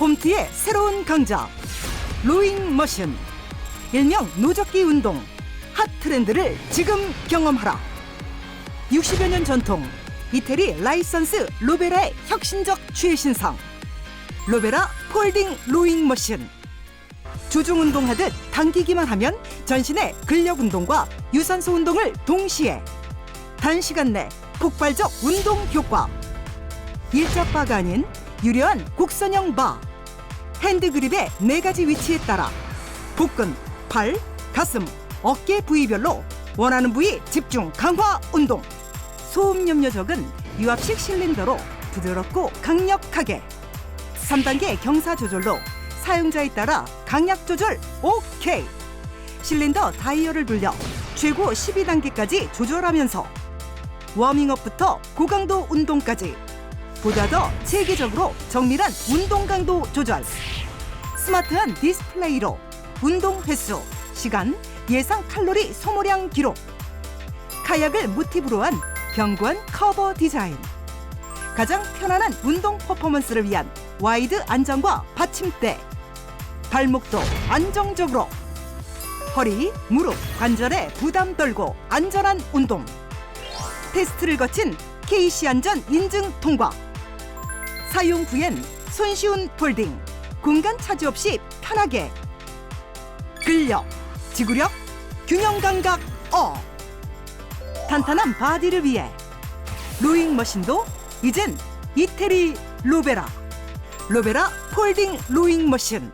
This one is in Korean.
홈트의 새로운 강자 로잉 머신. 일명 노젓기 운동 핫 트렌드를 지금 경험하라. 60여 년 전통 이태리 라이선스 로베라의 혁신적 최신상. 로베라 폴딩 로잉 머신. 조중 운동하듯 당기기만 하면 전신의 근력 운동과 유산소 운동을 동시에. 단시간 내 폭발적 운동 효과. 일자 바가 아닌 유려한 곡선형 바. 핸드 그립의 네 가지 위치에 따라 복근, 팔, 가슴, 어깨 부위별로 원하는 부위 집중 강화 운동. 소음 염려 적은 유압식 실린더로 부드럽고 강력하게. 3단계 경사 조절로 사용자에 따라 강약 조절 오케이. 실린더 다이얼을 돌려 최고 12단계까지 조절하면서 워밍업부터 고강도 운동까지 보다 더 체계적으로 정밀한 운동 강도 조절. 스마트한 디스플레이로 운동 횟수, 시간, 예상 칼로리 소모량 기록. 카약을 모티브로 한 견고한 커버 디자인. 가장 편안한 운동 퍼포먼스를 위한 와이드 안장과 받침대. 발목도 안정적으로. 허리, 무릎, 관절에 부담 덜고 안전한 운동. 테스트를 거친 KC 안전 인증 통과 사용 후엔 손쉬운 폴딩 공간 차지 없이 편하게. 근력, 지구력, 균형 감각 업 탄탄한 바디를 위해 로잉 머신도 이젠 이태리 로베라. 로베라 폴딩 로잉 머신